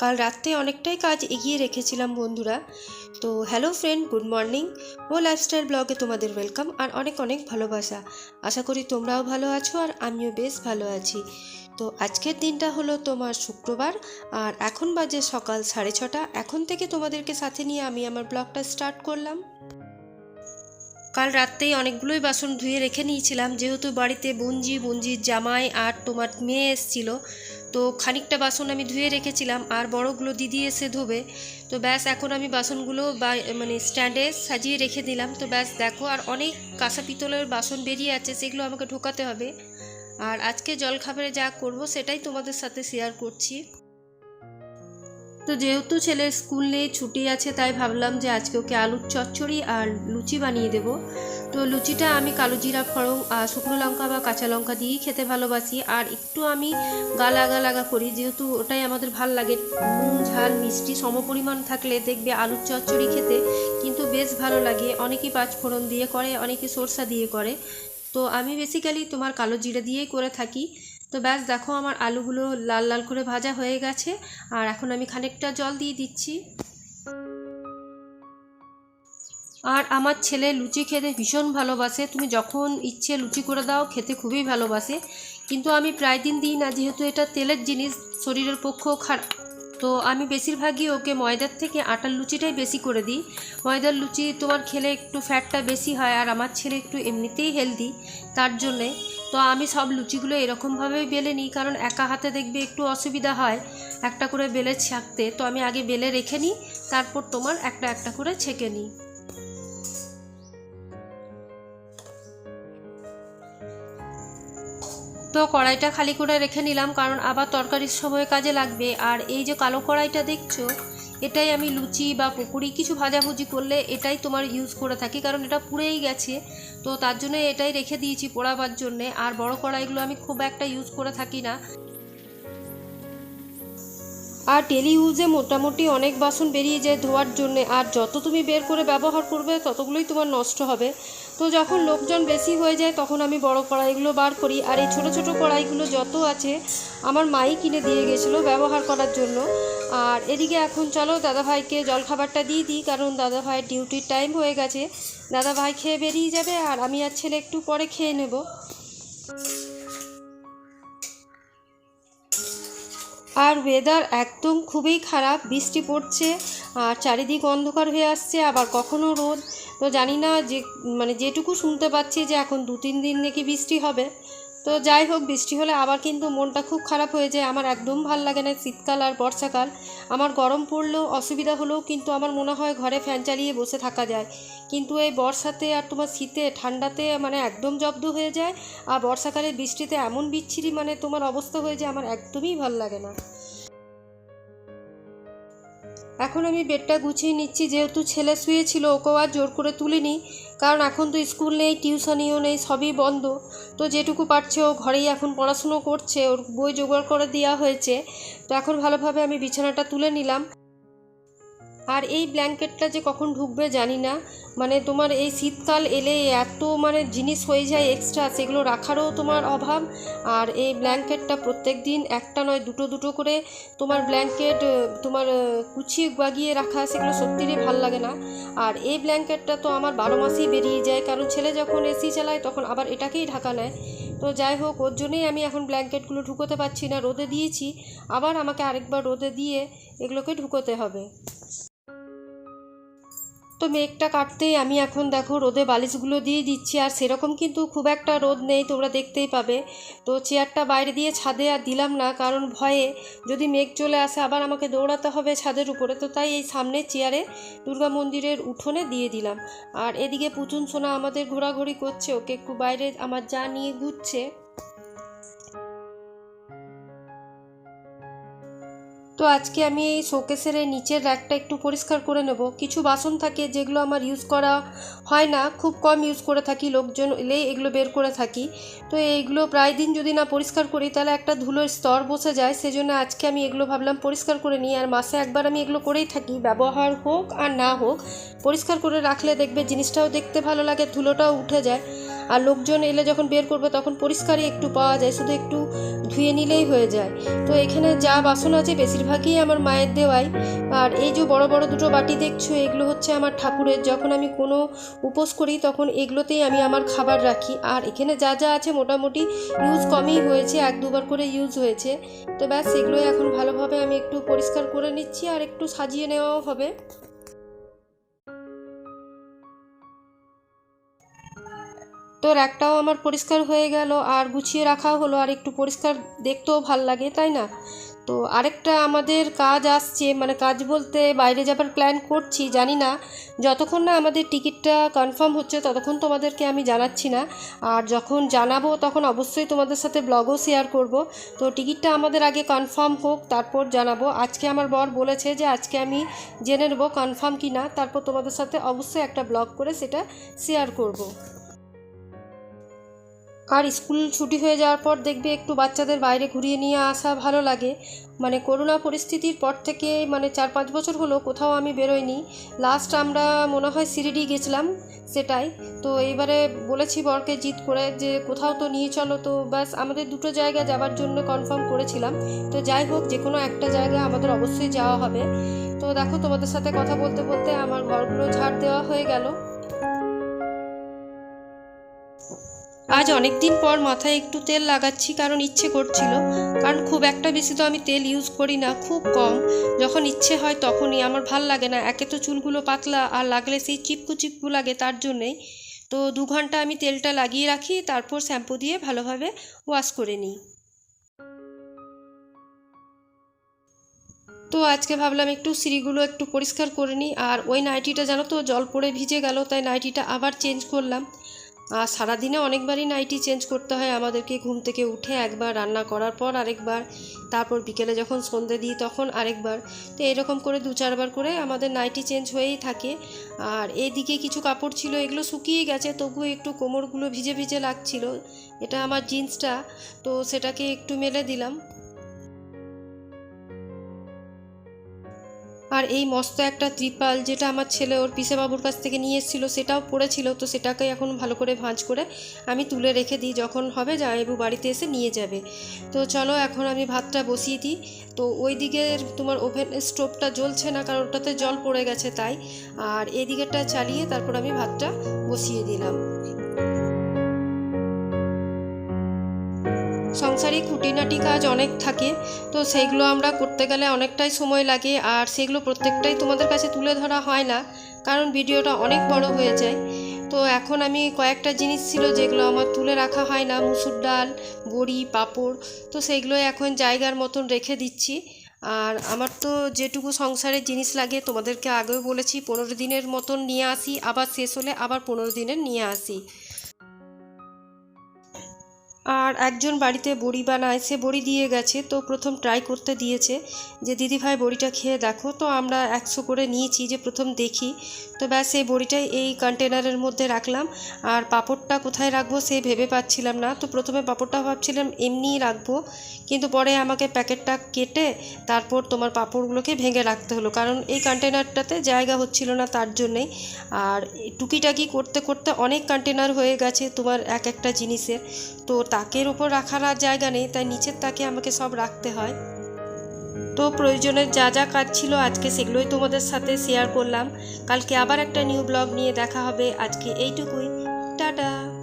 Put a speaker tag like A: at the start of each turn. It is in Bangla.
A: কাল রাত্রে অনেকটাই কাজ এগিয়ে রেখেছিলাম বন্ধুরা। তো হ্যালো ফ্রেন্ড গুড মর্নিং ও লাইফস্টাইল ব্লগে তোমাদের ওয়েলকাম আর অনেক অনেক ভালোবাসা। আশা করি তোমরাও ভালো আছো আর আমিও বেশ ভালো আছি। তো আজকের দিনটা হলো তোমার শুক্রবার আর এখন বাজে সকাল সাড়ে ছটা। এখন থেকে তোমাদেরকে সাথে নিয়ে আমি আমার ব্লগটা স্টার্ট করলাম। কাল রাত্রেই অনেকগুলোই বাসন ধুয়ে রেখে নিয়েছিলাম। যেহেতু বাড়িতে বঞ্জি বঞ্জির জামাই আর তোমার মেয়ে এসছিল তো খানিকটা বাসন আমি ধুয়ে রেখেছিলাম, আর বড়গুলো দিদি এসে ধোবে। তো ব্যাস, এখন আমি বাসনগুলো বা মানে স্ট্যান্ডে সাজিয়ে রেখে দিলাম। তো ব্যাস, দেখো, আর অনেক কাঁসা পিতলের বাসন বেরিয়ে আছে, সেগুলো আমাকে ঢোকাতে হবে। আর আজকে জলখাবারে যা করব, সেটাই তোমাদের সাথে শেয়ার করছি। তো যেহেতু ছেলের স্কুল নেই, ছুটি আছে, তাই ভাবলাম যে আজকে ওকে আলুর চচ্চড়ি আর লুচি বানিয়ে দেব। তো লুচিটা আমি কালো জিরা ফড়ং শুকনো লঙ্কা বা কাঁচা লঙ্কা দিয়েই খেতে ভালোবাসি। আর একটু আমি গালা গালাগা করি, যেহেতু ওটাই আমাদের ভালো লাগে। নুন, ঝাল, মিষ্টি সমপরিমাণ থাকলে দেখবে আলুর চচ্চড়ি খেতে কিন্তু বেশ ভালো লাগে। অনেকেই পাঁচফোড়ন দিয়ে করে, অনেকে সরষা দিয়ে করে। তো আমি বেসিক্যালি তোমার কালো জিরা দিয়েই করে থাকি। তো ব্যাস, দেখো আমার আলুগুলো লাল লাল করে ভাজা হয়ে গেছে। আর এখন আমি খানিকটা জল দিয়ে দিচ্ছি। আর আমার ছেলে লুচি খেতে ভীষণ ভালোবাসে। তুমি যখন ইচ্ছে লুচি করে দাও, খেতে খুবই ভালোবাসে। কিন্তু আমি প্রায় দিন দিই না, যেহেতু এটা তেলের জিনিস, শরীরের পক্ষেও খারাপ। তো আমি বেশিরভাগই ওকে ময়দার থেকে আটার লুচিটাই বেশি করে দিই। ময়দার লুচি তোমার খেলে একটু ফ্যাটটা বেশি হয় আর আমার ছেলে একটু এমনিতেই হেলদি, তার জন্যে। তো আমি সব লুচিগুলো এরকমভাবেই বেলে নিই, কারণ একা হাতে দেখবে একটু অসুবিধা হয়। একটা করে বেলে ছাকতে। তো আমি আগে বেলে রেখে নিই, তারপর তোমার একটা একটা করে ছেঁকে নিই। তো কড়াইটা খালি করে রেখে নিলাম, কারণ আবার তরকারির সময় কাজে লাগবে। আর এই যে কালো কড়াইটা দেখছ, এটাই আমি লুচি বা পকুড়ি কিছু ভাজাভুজি করলে এটাই তোমার ইউজ করে থাকি, কারণ এটা পুড়েই গেছে। তো তার জন্য এটাই রেখে দিয়েছি পোড়াবার জন্যে। আর বড় কড়াইগুলো আমি খুব একটা ইউজ করে থাকি না। আর ডেলি ইউজে মোটামুটি অনেক বাসন বেরিয়ে যায় ধোয়ার জন্যে। আর যত তুমি বের করে ব্যবহার করবে, ততগুলোই তোমার নষ্ট হবে। তো যখন লোকজন বেশি হয়ে যায়, তখন আমি বড় কড়াইগুলো বার করি। আর এই ছোটো ছোটো কড়াইগুলো যত আছে, আমার মাই কিনে দিয়ে গেছিল ব্যবহার করার জন্য। আর এদিকে এখন চলো দাদাভাইকে জলখাবারটা দিয়ে দিই, কারণ দাদাভাইয়ের ডিউটির টাইম হয়ে গেছে। দাদাভাই খেয়ে বেরিয়ে যাবে, আর আমি আর ছেলে একটু পরে খেয়ে নেব। আর ওয়েদার একদম খুবই খারাপ, বৃষ্টি পড়ছে, আর চারিদিক অন্ধকার হয়ে আসছে, আবার কখনো রোদ, তো জানি না যে মানে যেটুকু শুনতে পাচ্ছি যে এখন দু তিন দিন নাকি বৃষ্টি হবে। তো যাই হোক, বৃষ্টি হলে আবার কিন্তু মনটা খুব খারাপ হয়ে যায়। আমার একদম ভালো লাগে না শীতকাল আর বর্ষাকাল। আমার গরম পড়লেও, অসুবিধা হলেও কিন্তু আমার মনে হয় ঘরে ফ্যান চালিয়ে বসে থাকা যায়। কিন্তু এই বর্ষাতে আর তোমার শীতে, ঠান্ডাতে মানে একদম জব্দ হয়ে যায়। আর বর্ষাকালে বৃষ্টিতে এমন বিচ্ছিরি মানে তোমার অবস্থা হয়ে যায়, আমার একদমই ভালো লাগে না। এখন আমি বেডটা গুছিয়ে নিচ্ছি, যেহেতু ছেলে শুয়েছিল, ওকেও আর জোর করে তুলিনি। কারণ এখন তো স্কুল নেই, টিউশনিও নেই, সবই বন্ধ। তো যেটুকু পারছে, ও ঘরেই এখন পড়াশুনো করছে, ওর বই জোগাড় করে দেওয়া হয়েছে। তো এখন ভালোভাবে আমি বিছানাটা তুলে নিলাম। আর এই ব্ল্যাঙ্কেটটা যে কখন ঢুকবে জানি না। মানে তোমার এই শীতকাল এলে এত মানে জিনিস হয়ে যায় এক্সট্রা সেগুলো রাখারও তোমার অভাব। আর এই ব্ল্যাঙ্কেটটা প্রত্যেক দিন একটা নয়, দুটো দুটো করে তোমার ব্ল্যাঙ্কেট, তোমার কুচিয়ে বাগিয়ে রাখা, সেগুলো সত্যিই ভালো লাগে না। আর এই ব্ল্যাঙ্কেটটা তো আমার বারো মাসেই বেরিয়ে যায়, কারণ ছেলে যখন এসি চালায় তখন আবার এটাকেই ঢাকা নেয়। তো যাই হোক, ওর জন্যেই আমি এখন ব্ল্যাঙ্কেটগুলো ঢুকোতে পারছি না, রোদে দিয়েছি। আবার আমাকে আরেকবার রোদে দিয়ে এগুলোকে ঢুকোতে হবে। তো মেঘটা কাটতেই আমি এখন দেখো রোদে বালিশগুলো দিয়ে দিচ্ছি, আর সেরকম কিন্তু খুব একটা রোদ নেই, তোমরা দেখতেই পাবে। তো চেয়ারটা বাইরে দিয়ে ছাদে আর দিলাম না, কারণ ভয়ে যদি মেঘ চলে আসে আবার আমাকে দৌড়াতে হবে ছাদের উপরে। তো তাই এই সামনের চেয়ারে দুর্গা মন্দিরের উঠোনে দিয়ে দিলাম। আর এদিকে পুতুন সোনা আমাদের ঘোরাঘুরি করছে, ওকে একটু বাইরে আমার যা নিয়ে ঘুরছে। তো আজকে আমি এই শোকেসের এই নিচের র্যাকটা একটু পরিষ্কার করে নেব। কিছু বাসন থাকে যেগুলো আমার ইউজ করা হয় না, খুব কম ইউজ করে থাকি, লোকজন এলে এগুলো বের করে থাকি। তো এইগুলো প্রায় দিন যদি না পরিষ্কার করি, তাহলে একটা ধুলোর স্তর বসে যায়, সেজন্য আজকে আমি এগুলো ভাবলাম পরিষ্কার করে নিই, আর মাসে একবার আমি এগুলো করেই থাকি, ব্যবহার হোক আর না হোক। পরিষ্কার করে রাখলে দেখবে জিনিসটাও দেখতে ভালো লাগে, ধুলোটাও উঠে যায়। আর লোকজন এলে যখন বের করবে তখন পরিষ্কারই একটু পাওয়া যায়, শুধু একটু ধুয়ে নিলেই হয়ে যায়। তো এখানে যা বাসন আছে বেশিরভাগই আমার মায়ের দেওয়াই। আর এই যে বড় বড় দুটো বাটি দেখছ, এগুলো হচ্ছে আমার ঠাকুরের। যখন আমি কোনো উপোস করি তখন এগুলোতেই আমি আমার খাবার রাখি। আর এখানে যা যা আছে মোটামুটি ইউজ কমই হয়েছে, এক দুবার করে ইউজ হয়েছে। তো ব্যাস সেগুলোই এখন ভালোভাবে আমি একটু পরিষ্কার করে নিচ্ছি আর একটু সাজিয়ে নেওয়াও হবে। তো র্যাকটাও আমার পরিষ্কার হয়ে গেল, আর গুছিয়ে রাখাও হলো, আর একটু পরিষ্কার দেখতেও ভালো লাগে, তাই না? তো আরেকটা আমাদের কাজ আসছে মানে কাজ বলতে বাইরে যাবার প্ল্যান করছি, জানি না। যতক্ষণ না আমাদের টিকিটটা কনফার্ম হচ্ছে, ততক্ষণ তোমাদেরকে আমি জানাচ্ছি না। আর যখন জানাব, তখন অবশ্যই তোমাদের সাথে ব্লগও শেয়ার করব। তো টিকিটটা আমাদের আগে কনফার্ম হোক, তারপর জানাব। আজকে আমার বর বলেছে যে, আজকে আমি জেনে নেব কনফার্ম কি না তারপর তোমাদের সাথে অবশ্যই একটা ব্লগ করে সেটা শেয়ার করব। আর স্কুল ছুটি হয়ে যাওয়ার পর দেখবে একটু বাচ্চাদের বাইরে ঘুরিয়ে নিয়ে আসা ভালো লাগে। মানে করোনা পরিস্থিতির পর থেকে মানে চার পাঁচ বছর হলো কোথাও আমি বেরোইনি। লাস্ট আমরা মনে হয় সিরিডি গেছিলাম সেটাই। তো এইবারে বলেছি বরকে জিত করে যে কোথাও তো নিয়ে চলো তো ব্যাস আমাদের দুটো জায়গা যাবার জন্য কনফার্ম করেছিলাম। তো যাই হোক যে কোনো একটা জায়গায় আমাদের অবশ্যই যাওয়া হবে। তো দেখো তোমাদের সাথে কথা বলতে বলতে আমার ঘরগুলো ঝাড় দেওয়া হয়ে গেল। আজ অনেক দিন পর মাথায় একটু তেল লাগাচ্ছি কারণ ইচ্ছে করছিল। কারণ খুব একটা বেশি তো আমি তেল ইউজ করি না, খুব কম। যখন ইচ্ছে হয় তখনই, আমার ভালো লাগে না। একে তো চুলগুলো পাতলা আর লাগলে সেই চিপকু চিপকু লাগে তার জন্যেই। তো দু ঘণ্টা আমি তেলটা লাগিয়ে রাখি, তারপর শ্যাম্পু দিয়ে ভালোভাবে ওয়াশ করে নিই। তো আজকে ভাবলাম একটু সিঁড়িগুলো একটু পরিষ্কার করে নিই। আর ওই নাইটিটা জানো তো, জল পড়ে ভিজে গেল, তাই নাইটিটা আবার চেঞ্জ করলাম। আর সারাদিনে অনেকবারই নাইটি চেঞ্জ করতে হয় আমাদেরকে ঘুম থেকে উঠে একবার রান্না করার পর আরেকবার, তারপর বিকেলে যখন সন্ধে দিই তখন আরেকবার। তো এরকম করে দু চারবার করে আমাদের নাইটি চেঞ্জ হয়েই থাকে। আর এদিকে কিছু কাপড় ছিল, এগুলো শুকিয়ে গেছে, তবুও একটু কোমরগুলো ভিজে ভিজে লাগছিল। এটা আমার জিন্সটা তো সেটাকে একটু মেলে দিলাম। আর এই মস্ত একটা ত্রিপাল যেটা আমার ছেলে ওর পিসে বাবুর কাছ থেকে নিয়ে এসেছিল, সেটাও পড়েছিল, তো সেটাকে এখন ভালো করে ভাঁজ করে আমি তুলে রেখে দিই, যখন হবে জামাইবু বাড়িতে এসে নিয়ে যাবে। তো চলো এখন আমি ভাতটা বসিয়ে দিই। তো ওই দিকের তোমার ওভেন স্টোভটা জ্বলছে না, কারণ ওটাতে জল পড়ে গেছে তাই। আর এই দিকেরটা চালিয়ে তারপর আমি ভাতটা বসিয়ে দিলাম। খুঁটিনাটি কাজ অনেক থাকে, তো সেইগুলো আমরা করতে গেলে অনেকটাই সময় লাগে আর সেগুলো প্রত্যেকটাই তোমাদের কাছে তুলে ধরা হয় না, কারণ ভিডিওটা অনেক বড় হয়ে যায়। তো এখন আমি কয়েকটা জিনিস ছিল যেগুলো আমার তুলে রাখা হয় না, মুসুর ডাল, বড়ি, পাঁপড়, তো সেইগুলো এখন জায়গার মতন রেখে দিচ্ছি। আর আমার তো যেটুকু সংসারের জিনিস লাগে তোমাদেরকে আগেও বলেছি, পনেরো দিনের মতন নিয়ে আসি, আবার শেষ হলে আবার পনেরো দিনের নিয়ে আসি। আর একজন বাড়িতে বড়ি বানায় সে বড়ি দিয়ে গেছে, তো প্রথম ট্রাই করতে দিয়েছে যে দিদিভাই বড়িটা খেয়ে দেখো। তো আমরা একশো করে নিয়েছি যে, প্রথম দেখি। তো ব্যাস, এই বড়িটাই এই কন্টেনারের মধ্যে রাখলাম। আর পাঁপড়টা কোথায় রাখব সে ভেবে পাচ্ছিলাম না। তো প্রথমে পাঁপড়টা ভাবছিলাম এমনিই রাখব। কিন্তু পরে আমাকে প্যাকেটটা কেটে তারপর তোমার পাঁপড়গুলোকে ভেঙে রাখতে হলো। কারণ এই কন্টেনারটাতে জায়গা হচ্ছিল না তার জন্যেই। আর টুকিটাকি করতে করতে অনেক কন্টেনার হয়ে গেছে তোমার এক একটা জিনিসের। তো তাকের উপর রাখার আর জায়গা নেই, তাই নিচের তাকে আমাকে সব রাখতে হয়। তো প্রয়োজনের যা যা কাজ ছিল আজকে সেগুলোই তোমাদের সাথে শেয়ার করলাম। কালকে আবার একটা নিউ ব্লগ নিয়ে দেখা হবে। আজকে এইটুকুই। টাটা।